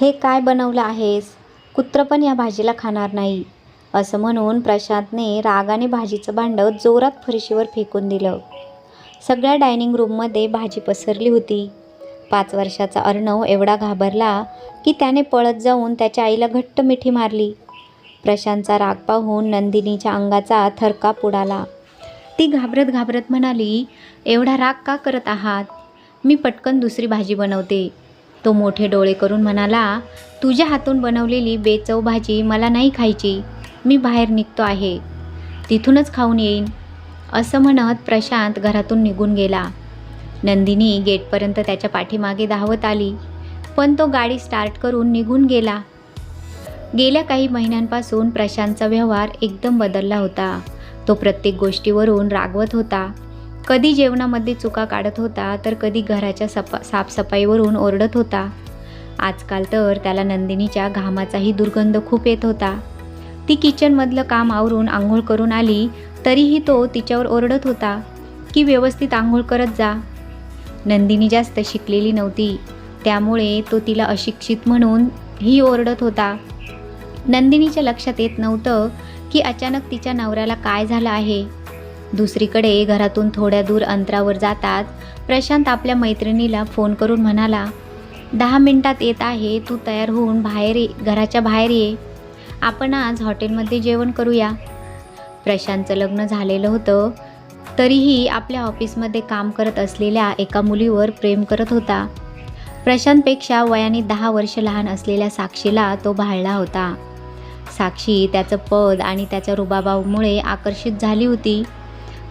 हे काय बनवलं आहेस? कुत्र पण या भाजीला खाणार नाही. असं म्हणून प्रशांतने रागाने भाजीचं भांडं जोरात फरशीवर फेकून दिलं. सगळ्या डायनिंग रूममध्ये भाजी पसरली होती. पाच वर्षाचा अर्णव एवढा घाबरला की त्याने पळत जाऊन त्याच्या आईला घट्ट मिठी मारली. प्रशांतचा राग पाहून नंदिनीच्या अंगाचा थरकाप उडाला. ती घाबरत घाबरत म्हणाली एवढा राग का करत आहात? मी पटकन दुसरी भाजी बनवते. तो मोठे डोळे करून म्हणाला तुझ्या हातून बनवलेली बेचव भाजी मला नाही खायची. मी बाहेर निघतो आहे. तिथूनच खाऊन येईन. असं म्हणत प्रशांत घरातून निघून गेला. नंदिनी गेटपर्यंत त्याच्या पाठीमागे धावत आली पण तो गाडी स्टार्ट करून निघून गेला. गेल्या काही महिन्यांपासून प्रशांतचा व्यवहार एकदम बदलला होता. तो प्रत्येक गोष्टीवरून रागवत होता. कधी जेवणामध्ये चुका काढत होता तर कधी घराच्या सफा साफसफाईवरून ओरडत होता. आजकाल तर त्याला नंदिनीच्या घामाचाही दुर्गंध खूप येत होता. ती किचनमधलं काम आवरून आंघोळ करून आली तरीही तो तिच्यावर ओरडत होता की व्यवस्थित आंघोळ करत जा. नंदिनी जास्त शिकलेली नव्हती त्यामुळे तो तिला अशिक्षित म्हणून ही ओरडत होता. नंदिनीच्या लक्षात येत नव्हतं की अचानक तिच्या नवऱ्याला काय झालं आहे. दुसरीकडे घरातून थोड्या दूर अंतरावर जातात. प्रशांत आपल्या मैत्रिणीला फोन करून म्हणाला दहा मिनिटात येत आहे. तू तयार होऊन बाहेर ये घराच्या बाहेर ये. आपण आज हॉटेलमध्ये जेवण करूया. प्रशांतचं लग्न झालेलं होतं. तरीही आपल्या ऑफिसमध्ये काम करत असलेल्या एका मुलीवर प्रेम करत होता. प्रशांतपेक्षा वयाने दहा वर्ष लहान असलेल्या साक्षीला तो भाळला होता. साक्षी त्याचं पद आणि त्याच्या रुबाबामुळे आकर्षित झाली होती.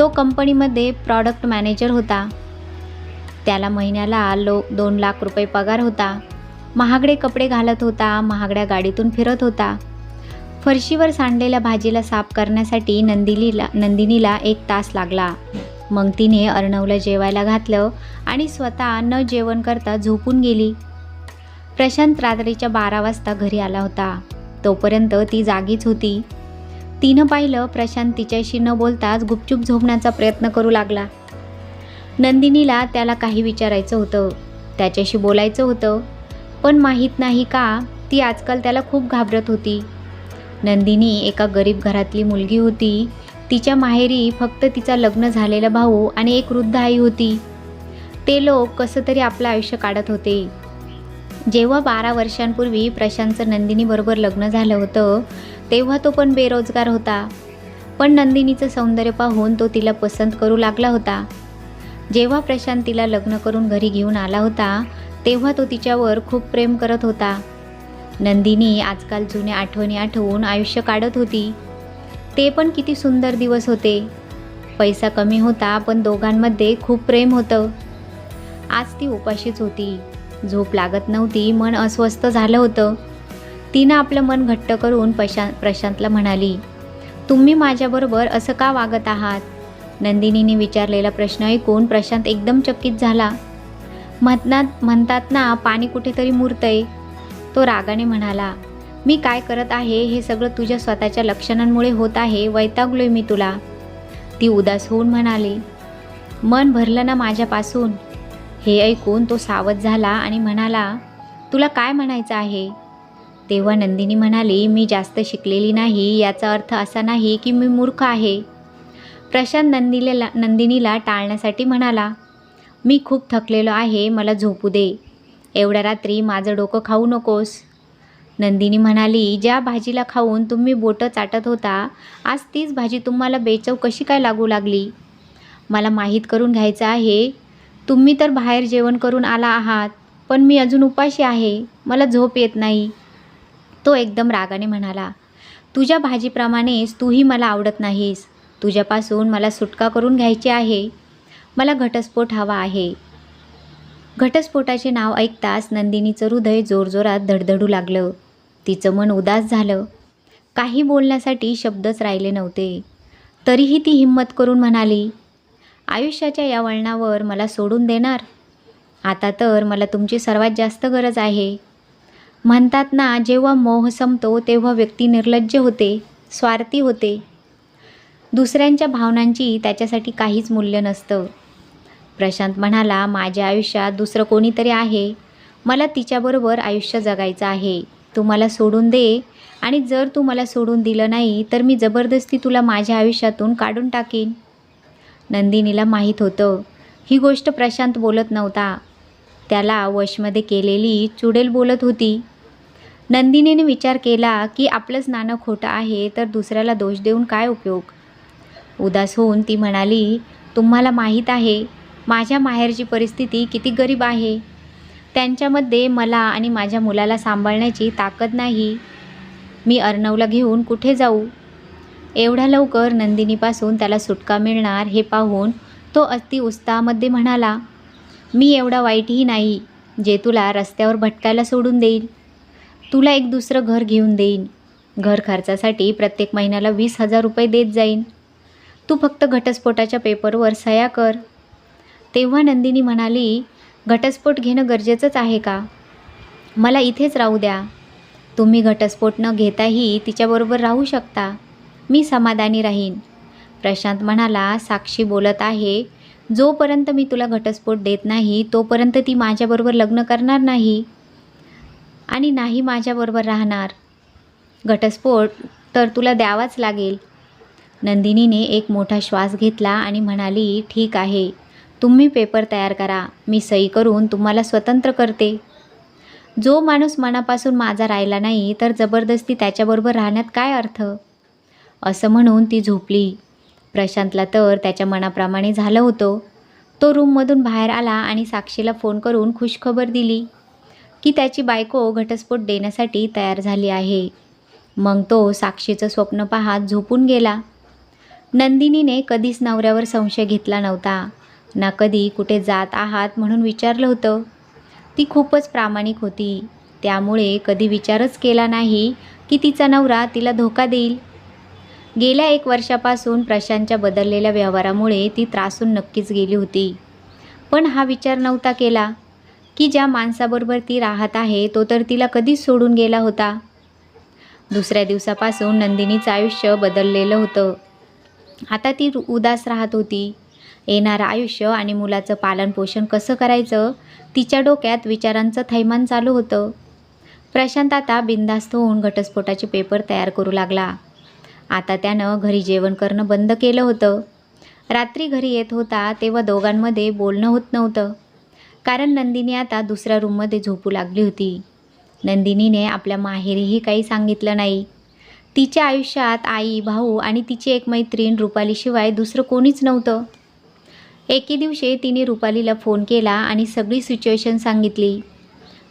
तो कंपनीमध्ये प्रॉडक्ट मॅनेजर होता. त्याला महिन्याला लो दोन लाख रुपये पगार होता. महागडे कपडे घालत होता महागड्या गाडीतून फिरत होता. फरशीवर सांडलेल्या भाजीला साफ करण्यासाठी नंदिनीला नंदिनीला एक तास लागला. मग तिने अर्णवला जेवायला घातलं आणि स्वतः न जेवण करता झोपून गेली. प्रशांत रात्रीच्या बारा वाजता घरी आला होता. तोपर्यंत ती जागीच होती. तिनं पाहिलं प्रशांत तिच्याशी न बोलताच गुपचूप झोपण्याचा प्रयत्न करू लागला. नंदिनीला त्याला काही विचारायचं होतं. त्याच्याशी बोलायचं होतं. पण माहीत नाही का ती आजकाल त्याला खूप घाबरत होती. नंदिनी एका गरीब घरातली मुलगी होती. तिच्या माहेरी फक्त तिचा लग्न झालेला भाऊ आणि एक वृद्ध आई होती. ते लोक कसं तरी आपलं आयुष्य काढत होते. जेव्हा बारा वर्षांपूर्वी प्रशांतचं नंदिनीबरोबर लग्न झालं होतं तेव्हा तो पण बेरोजगार होता. पण नंदिनीचं सौंदर्य पाहून तो तिला पसंत करू लागला होता. जेव्हा प्रशांत तिला लग्न करून घरी घेऊन आला होता तेव्हा तो तिच्यावर खूप प्रेम करत होता. नंदिनी आजकाल जुन्या आठवणी आठवून आयुष्य काढत होती. ते पण किती सुंदर दिवस होते. पैसा कमी होता पण दोघांमध्ये खूप प्रेम होतं. आज ती उपाशीच होती. झोप लागत नव्हती मन अस्वस्थ झालं होतं. तिनं आपलं मन घट्ट करून प्रशांत प्रशांतला म्हणाली तुम्ही माझ्याबरोबर असं का वागत आहात? नंदिनीने विचारलेला प्रश्न ऐकून प्रशांत एकदम चकित झाला. म्हणतात म्हणतात ना पाणी कुठेतरी मुरतंय. तो रागाने म्हणाला मी काय करत आहे हे सगळं तुझ्या स्वतःच्या लक्षणांमुळे होत आहे वैतागलोय मी तुला. ती उदास होऊन म्हणाली मन भरलं ना माझ्यापासून? हे ऐकून तो सावध झाला आणि म्हणाला तुला काय म्हणायचं आहे? तेव्हा नंदिनी म्हणाली मी जास्त शिकलेली नाही याचा अर्थ असा नाही की मी मूर्ख आहे. प्रशांत नंदिलेला नंदिनीला टाळण्यासाठी म्हणाला मी खूप थकलेलो आहे मला झोपू दे. एवढ्या रात्री माझं डोकं खाऊ नकोस. नंदिनी म्हणाली ज्या भाजीला खाऊन तुम्ही बोटं चाटत होता आज तीच भाजी तुम्हाला बेचव कशी काय लागू लागली? मला माहीत करून घ्यायचं आहे तुम्ही तर बाहेर जेवण करून आला आहात पण मी अजून उपाशी आहे मला झोप येत नाही. तो एकदम रागाने म्हणाला तुझ्या भाजीप्रमाणेच तूही मला आवडत नाहीस. तुझ्यापासून मला सुटका करून घ्यायची आहे. मला घटस्फोट हवा आहे. घटस्फोटाचे नाव ऐकताच नंदिनीचं हृदय जोरजोरात धडधडू लागलं. तिचं मन उदास झालं. काही बोलण्यासाठी शब्दच राहिले नव्हते. तरीही ती हिंमत करून म्हणाली आयुष्याच्या या वळणावर मला सोडून देणार? आता तर मला तुमची सर्वात जास्त गरज आहे. म्हणतात ना जेव्हा मोह संपतो तेव्हा व्यक्ती निर्लज्ज होते स्वार्थी होते. दुसऱ्यांच्या भावनांची त्याच्यासाठी काहीच मूल्य नसतं. प्रशांत म्हणाला माझ्या आयुष्यात दुसरं कोणीतरी आहे. मला तिच्याबरोबर आयुष्य जगायचं आहे. तू मला सोडून दे. आणि जर तू मला सोडून दिलं नाही तर मी जबरदस्ती तुला माझ्या आयुष्यातून काढून टाकीन. नंदिनीला माहीत होतं. ही गोष्ट प्रशांत बोलत नव्हता. त्याला वशमध्ये केलेली चुडेल बोलत होती. नंदिनीने विचार केला की आपलंच नाणं खोटं आहे तर दुसऱ्याला दोष देऊन काय उपयोग? उदास होऊन ती म्हणाली तुम्हाला माहीत आहे माझ्या माहेरची परिस्थिती किती गरीब आहे. त्यांच्यामध्ये मला आणि माझ्या मुलाला सांभाळण्याची ताकद नाही. मी अर्णवला घेऊन कुठे जाऊ? एवढ्या लवकर नंदिनीपासून त्याला सुटका मिळणार हे पाहून तो अति उत्साहामध्ये म्हणाला मी एवढा वाईटही नाही जे तुला रस्त्यावर भटकायला सोडून देईल. तुला एक दुसरं घर घेऊन देईन. घर खर्चासाठी प्रत्येक महिन्याला वीस हजार रुपये देत जाईन. तू फक्त घटस्फोटाच्या पेपरवर सह्या कर. तेव्हा नंदिनी म्हणाली घटस्फोट घेणं गरजेचंच आहे का? मला इथेच राहू द्या. तुम्ही घटस्फोट न घेताही तिच्याबरोबर राहू शकता. मी समाधानी राहीन. प्रशांत म्हणाला साक्षी बोलत आहे जोपर्यंत मी तुला घटस्फोट देत नाही तोपर्यंत ती माझ्याबरोबर लग्न करणार नाही. आणि नाही माझ्याबरोबर राहणार. घटस्फोट तर तुला द्यावाच लागेल. नंदिनीने एक मोठा श्वास घेतला आणि म्हणाली ठीक आहे. तुम्ही पेपर तयार करा. मी सही करून तुम्हाला स्वतंत्र करते. जो माणूस मनापासून माझा राहिला नाही तर जबरदस्ती त्याच्याबरोबर राहण्यात काय अर्थ? असं म्हणून ती झोपली. प्रशांतला तर त्याच्या मनाप्रमाणे झालं होतं. तो रूममधून बाहेर आला आणि साक्षीला फोन करून खुशखबर दिली की त्याची बायको घटस्फोट देण्यासाठी तयार झाली आहे. मग तो साक्षीचं स्वप्न पाहत झोपून गेला. नंदिनीने कधीच नवऱ्यावर संशय घेतला नव्हता. ना कधी कुठे जात आहात म्हणून विचारलं होतं. ती खूपच प्रामाणिक होती. त्यामुळे कधी विचारच केला नाही की तिचा नवरा तिला धोका देईल. गेल्या एक वर्षापासून प्रशांतच्या बदललेल्या व्यवहारामुळे ती त्रासून नक्कीच गेली होती. पण हा विचार नव्हता केला की ज्या माणसाबरोबर ती राहत आहे तो तर तिला कधीच सोडून गेला होता. दुसऱ्या दिवसापासून नंदिनीचं आयुष्य बदललेलं होतं. आता ती रु- उदास राहत होती. येणारं आयुष्य आणि मुलाचं पालनपोषण कसं करायचं तिच्या डोक्यात विचारांचं थैमान चालू होतं. प्रशांत आता बिनधास्त होऊन घटस्फोटाचे पेपर तयार करू लागला. आता त्यानं घरी जेवण करणं बंद केलं होतं. रात्री घरी येत होता तेव्हा दोघांमध्ये बोलणं होत नव्हतं. कारण नंदिनी आता दुसऱ्या रूममध्ये झोपू लागली होती. नंदिनीने आपल्या माहेरीही काही सांगितलं नाही. तिच्या आयुष्यात आई भाऊ आणि तिची एक मैत्रीण रुपालीशिवाय दुसरं कोणीच नव्हतं. एके दिवशी तिने रुपालीला फोन केला आणि सगळी सिच्युएशन सांगितली.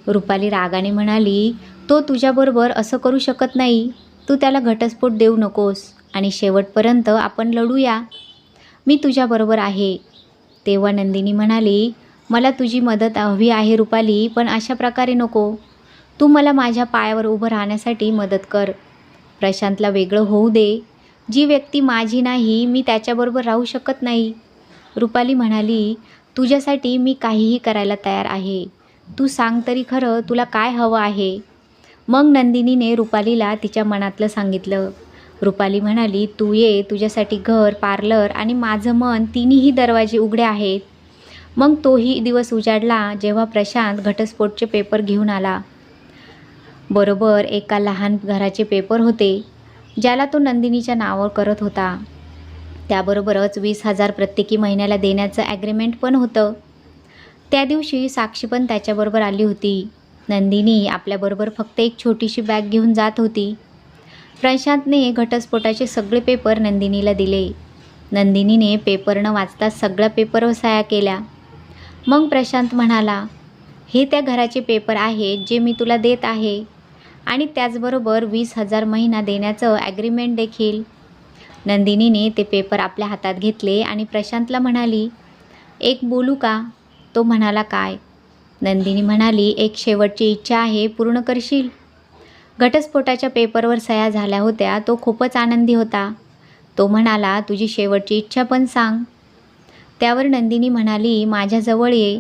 रुपाली रागाने म्हणाली तो तुझ्याबरोबर असं करू शकत नाही. तू त्याला घटस्फोट देऊ नकोस आणि शेवटपर्यंत आपण लढूया. मी तुझ्याबरोबर आहे. तेव्हा नंदिनी म्हणाली मला तुझी मदत हवी आहे रुपाली पण अशा प्रकारे नको. तू मला माझ्या पायावर उभं राहण्यासाठी मदत कर. प्रशांतला वेगळं होऊ दे. जी व्यक्ती माझी नाही मी त्याच्याबरोबर राहू शकत नाही. रुपाली म्हणाली तुझ्यासाठी मी काहीही करायला तयार आहे. तू सांग तरी खरं तुला काय हवं आहे? मग नंदिनीने रुपालीला तिच्या मनातलं सांगितलं. रुपाली म्हणाली तू ये तुझ्यासाठी घर पार्लर आणि माझं मन तिन्हीही दरवाजे उघडे आहेत. मग तोही दिवस उजाडला जेव्हा प्रशांत घटस्फोटचे पेपर घेऊन आला. बरोबर एका लहान घराचे पेपर होते ज्याला तो नंदिनीच्या नावावर करत होता. त्याबरोबरच वीस हजार प्रत्येकी महिन्याला देण्याचं ॲग्रीमेंट पण होतं. त्या दिवशी साक्षी पण त्याच्याबरोबर आली होती. नंदिनी आपल्याबरोबर फक्त एक छोटीशी बॅग घेऊन जात होती. प्रशांतने घटस्फोटाचे सगळे पेपर नंदिनीला दिले. नंदिनीने पेपर न वाचता सगळ्या पेपरवर साया केल्या. मग प्रशांत म्हणाला हे त्या घराचे पेपर आहेत जे मी तुला देत आहे. आणि त्याचबरोबर वीस हजार महिना देण्याचं ॲग्रीमेंट देखील. नंदिनीने ते पेपर आपल्या हातात घेतले आणि प्रशांतला म्हणाली एक बोलू का? तो म्हणाला काय? नंदिनी म्हणाली एक शेवटची इच्छा आहे पूर्ण करशील घटस्फोटाच्या पेपरवर सह्या झाल्या होत्या. तो खूपच आनंदी होता. तो म्हणाला तुझी शेवटची इच्छा पण सांग त्यावर नंदिनी म्हणाली माझ्याजवळ ये.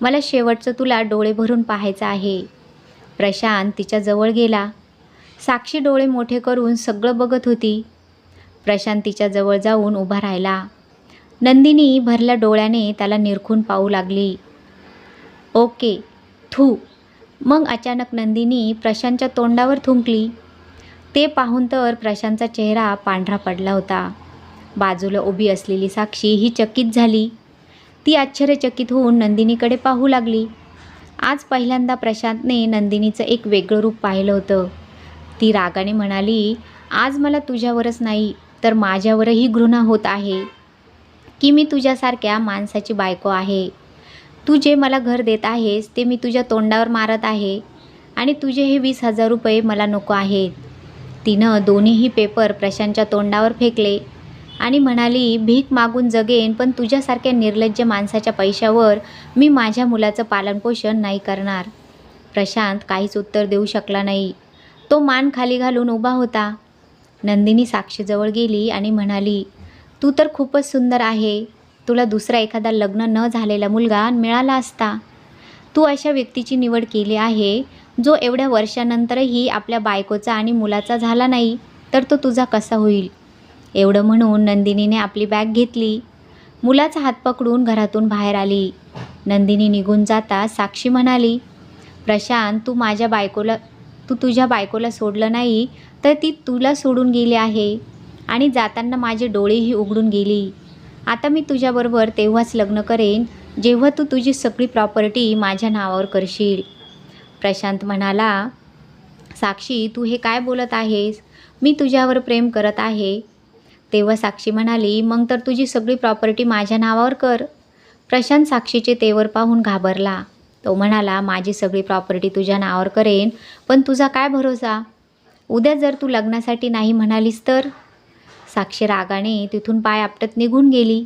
मला शेवटचं तुला डोळे भरून पाहायचं आहे प्रशांत तिच्याजवळ गेला. साक्षी डोळे मोठे करून सगळं बघत होती. प्रशांत तिच्याजवळ जाऊन उभा राहिला. नंदिनी भरल्या डोळ्याने त्याला निरखून पाहू लागली. ओके थू. मग अचानक नंदिनी प्रशांतच्या तोंडावर थुंकली. ते पाहून तर प्रशांतचा चेहरा पांढरा पडला होता. बाजूला उभी असलेली साक्षी ही चकित झाली. ती आश्चर्यचकित होऊन नंदिनीकडे पाहू लागली. आज पहिल्यांदा प्रशांतने नंदिनीचं एक वेगळं रूप पाहिलं होतं. ती रागाने म्हणाली आज मला तुझ्यावरच नाही तर माझ्यावरही घृणा होत आहे. की मी तुझ्यासारख्या माणसाची बायको आहे. तू जे मला घर देत आहेस ते मी तुझ्या तोंडावर मारत आहे आणि तुझे हे वीस हजार रुपये मला नको आहेत. तिनं दोन्हीही पेपर प्रशांतच्या तोंडावर फेकले आणि म्हणाली भीक मागून जगेन पण तुझ्यासारख्या निर्लज्ज माणसाच्या पैशावर मी माझ्या मुलाचं पालनपोषण नाही करणार. प्रशांत काहीच उत्तर देऊ शकला नाही. तो मान खाली घालून उभा होता. नंदिनी साक्षीजवळ गेली आणि म्हणाली तू तर खूपच सुंदर आहे. तुला दुसरा एखादा लग्न न झालेला मुलगा मिळाला असता तू अशा व्यक्तीची निवड केली आहे जो एवढ्या वर्षानंतरही आपल्या बायकोचा आणि मुलाचा झाला नाही तर तो तुझा कसा होईल? एवढं म्हणून नंदिनीने आपली बॅग घेतली. मुलाचा हात पकडून घरातून बाहेर आली. नंदिनी निघून जाता साक्षी म्हणाली प्रशांत तू माझ्या बायकोला तू तुझ्या बायकोला सोडलं नाही तर ती तुला सोडून गेली आहे. आणि जाताना माझे डोळेही उघडून गेली. आता मी तुझ्याबरोबर तेव्हाच लग्न करेन जेव्हा तू तुझी सगळी प्रॉपर्टी माझ्या नावावर करशील. प्रशांत म्हणाला साक्षी तू हे काय बोलत आहेस? मी तुझ्यावर प्रेम करत आहे. तेव्हा साक्षी म्हणाली मग तर तुझी सगळी प्रॉपर्टी माझ्या नावावर कर. प्रशांत साक्षीचे तेवर पाहून घाबरला. तो म्हणाला माझी सगळी प्रॉपर्टी तुझ्या नावावर करेन पण तुझा काय भरोसा? उद्या जर तू लग्नासाठी नाही म्हणालीस तर? साक्षी रागाने तिथून पाय आपटत निघून गेली.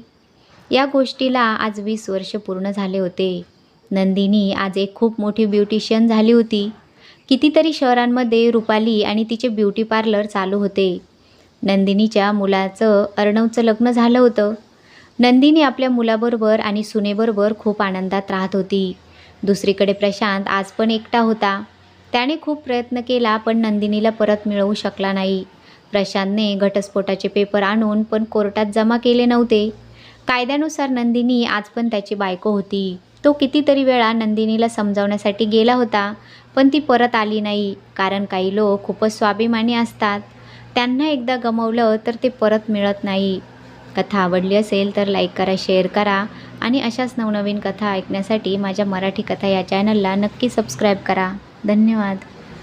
या गोष्टीला आज वीस वर्ष पूर्ण झाले होते. नंदिनी आज एक खूप मोठी ब्युटिशियन झाली होती. कितीतरी शहरांमध्ये रुपाली आणि तिचे ब्युटी पार्लर चालू होते. नंदिनीच्या मुलाचं अर्णवचं लग्न झालं होतं. नंदिनी आपल्या मुलाबरोबर आणि सुनेबरोबर खूप आनंदात राहत होती. दुसरीकडे प्रशांत आज पण एकटा होता. त्याने खूप प्रयत्न केला पण नंदिनीला परत मिळवू शकला नाही. प्रशांतने घटस्फोटाचे पेपर आणून पण कोर्टात जमा केले नव्हते. कायद्यानुसार नंदिनी आज पण त्याची बायको होती. तो कितीतरी वेळा नंदिनीला समजावण्यासाठी गेला होता पण ती परत आली नाही कारण काही लोक खूपच स्वाभिमानी असतात. त्यांना एकदा गमवलं तर ते परत मिळत नाही. कथा आवडली असेल तर लाईक करा शेअर करा आणि अशाच नवनवीन कथा ऐकण्यासाठी माझ्या मराठी कथा या चॅनलला नक्की सबस्क्राईब करा. धन्यवाद.